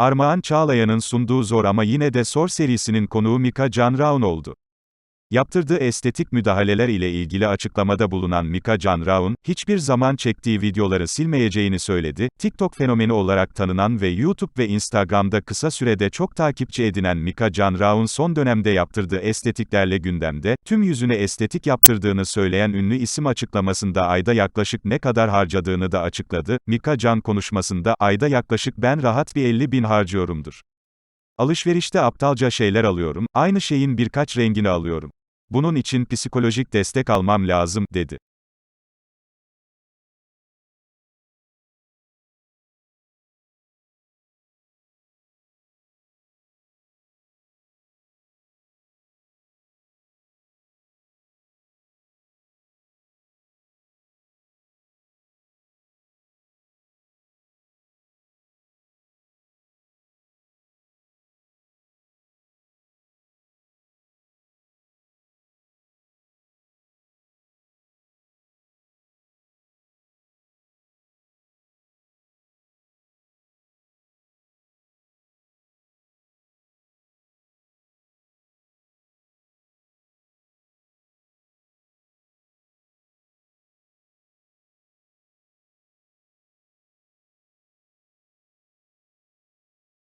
Armağan Çağlayan'ın sunduğu Zor ama yine de Sor serisinin konuğu Mika Can Raun oldu. Yaptırdığı estetik müdahaleler ile ilgili açıklamada bulunan Mika Can Raun, hiçbir zaman çektiği videoları silmeyeceğini söyledi. TikTok fenomeni olarak tanınan ve YouTube ve Instagram'da kısa sürede çok takipçi edinen Mika Can Raun son dönemde yaptırdığı estetiklerle gündemde, tüm yüzüne estetik yaptırdığını söyleyen ünlü isim açıklamasında ayda yaklaşık ne kadar harcadığını da açıkladı. Mika Can konuşmasında, ayda yaklaşık ben rahat bir 50 bin harcıyorumdur. Alışverişte aptalca şeyler alıyorum, aynı şeyin birkaç rengini alıyorum. Bunun için psikolojik destek almam lazım, dedi.